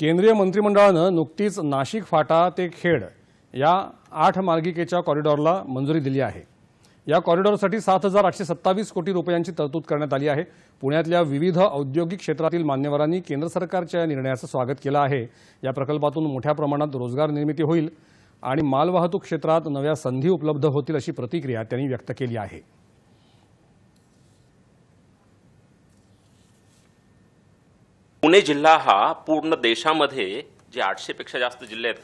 केंद्रीय मंत्रिमंडळानं नुकतीच नाशिक फाटा ते खेड या आठ मार्गिकेच्या कॉरिडॉरला मंजुरी दिली आहे. या कॉरिडॉरसाठी सात हजार आठशे सत्तावीस कोटी रुपयांची तरतूद करण्यात आली आहे. पुण्यातल्या विविध औद्योगिक क्षेत्रातील मान्यवरांनी केंद्र सरकारच्या या निर्णयाचं स्वागत केलं आहे. या प्रकल्पातून मोठ्या प्रमाणात रोजगार निर्मिती होईल आणि मालवाहतूक क्षेत्रात नव्या संधी उपलब्ध होतील अशी प्रतिक्रिया त्यांनी व्यक्त केली आहे. पुणे जिल्हा हा पूर्ण देशामध्ये जे आठशेपेक्षा जास्त जिल्हे आहेत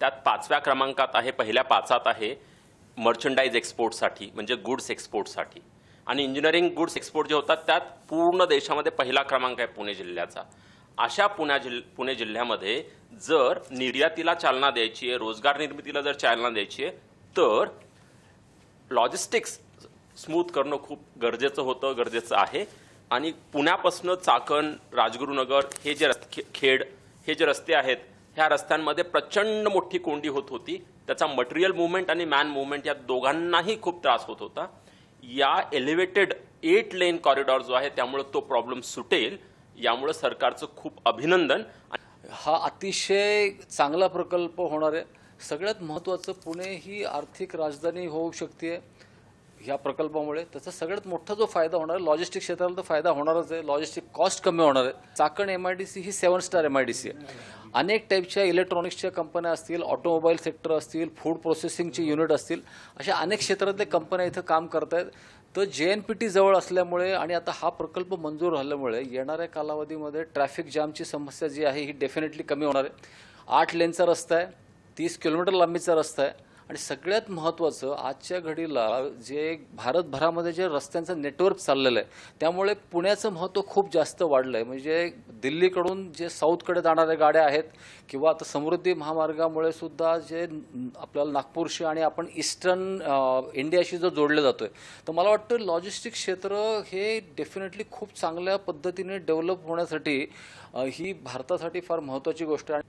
त्यात पाचव्या क्रमांकात आहे पहिल्या पाचात आहे मर्चंडाईज एक्सपोर्टसाठी म्हणजे गुड्स एक्सपोर्टसाठी आणि इंजिनिअरिंग गुड्स एक्सपोर्ट जे होतात त्यात पूर्ण देशामध्ये पहिला क्रमांक आहे पुणे जिल्ह्याचा. अशा पुण्या जिल पुणे जिल्ह्यामध्ये जर निर्यातीला चालना द्यायची आहे रोजगार निर्मितीला जर चालना द्यायची आहे तर लॉजिस्टिक्स स्मूथ करणं खूप गरजेचं होतं गरजेचं आहे. आणि पुण्यापासून चाकण राजगुरुनगर हे जे रस्ते खे- खेड हे जे रस्ते आहेत ह्या रस्त्यांमध्ये प्रचंड मोठी कोंडी होत होती. त्याचा मटेरियल मुवमेंट आणि मॅन मुवमेंट या दोघांनाही खूप त्रास होत होता. या एलिव्हेटेड एट लेन कॉरिडॉर जो आहे त्यामुळे तो प्रॉब्लेम सुटेल. यामुळे सरकारचं खूप अभिनंदन. हा अतिशय चांगला प्रकल्प होणार आहे. सगळ्यात महत्त्वाचं पुणे ही आर्थिक राजधानी होऊ शकते ह्या प्रकल्पामुळे त्याचा सगळ्यात मोठा जो फायदा होणार आहे लॉजिस्टिक क्षेत्राला तर फायदा होणारच आहे लॉजिस्टिक कॉस्ट कमी होणार आहे. Chakan M I D C he seven star M I D C आहे. अनेक टाईपच्या इलेक्ट्रॉनिक्सच्या कंपन्या असतील ऑटोमोबाईल सेक्टर असतील फूड प्रोसेसिंगचे युनिट असतील अशा अनेक क्षेत्रातले कंपन्या इथं काम करत आहेत तर जे एन पी टी जवळ असल्यामुळे आणि आता हा प्रकल्प मंजूर झाल्यामुळे येणाऱ्या कालावधीमध्ये ट्रॅफिक जामची समस्या जी आहे ही डेफिनेटली कमी होणार आहे. आठ लेनचा रस्ता आहे तीस किलोमीटर लांबीचा रस्ता आहे. आणि सगळ्यात महत्त्वाचं आजच्या घडीला जे भारतभरामध्ये जे रस्त्यांचं नेटवर्क चाललेलं आहे त्यामुळे पुण्याचं महत्त्व खूप जास्त वाढलं आहे म्हणजे दिल्लीकडून जे साऊथकडे जाणाऱ्या गाड्या आहेत किंवा आता समृद्धी महामार्गामुळे सुद्धा जे आपल्याला नागपूरशी आणि आपण ईस्टर्न इंडियाशी जो जोडलं जातो आहे तर मला वाटतं लॉजिस्टिक क्षेत्र हे डेफिनेटली खूप चांगल्या पद्धतीने डेव्हलप होण्यासाठी ही भारतासाठी फार महत्त्वाची गोष्ट आहे.